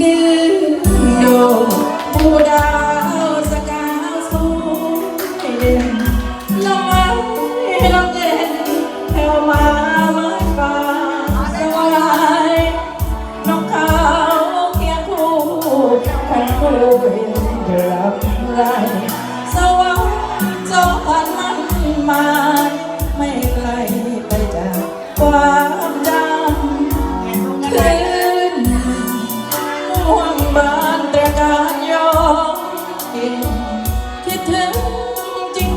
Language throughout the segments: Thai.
ดึงโดผู้ดาวสกาวสูงเด่นลงมาลงเด่นแถวมาไม้ป่าสวยน้ขาเคียงคู่แข่งคู่เดือบไรสวรรค์จอพันมันไม่ไกลไปจากความดำ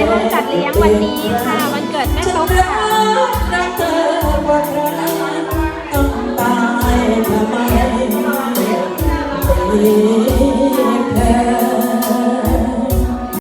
ได้ร่วมจัดเลี้ยงวันนี้ค่ะ วันเกิดแม่ตุ๊กค่ะ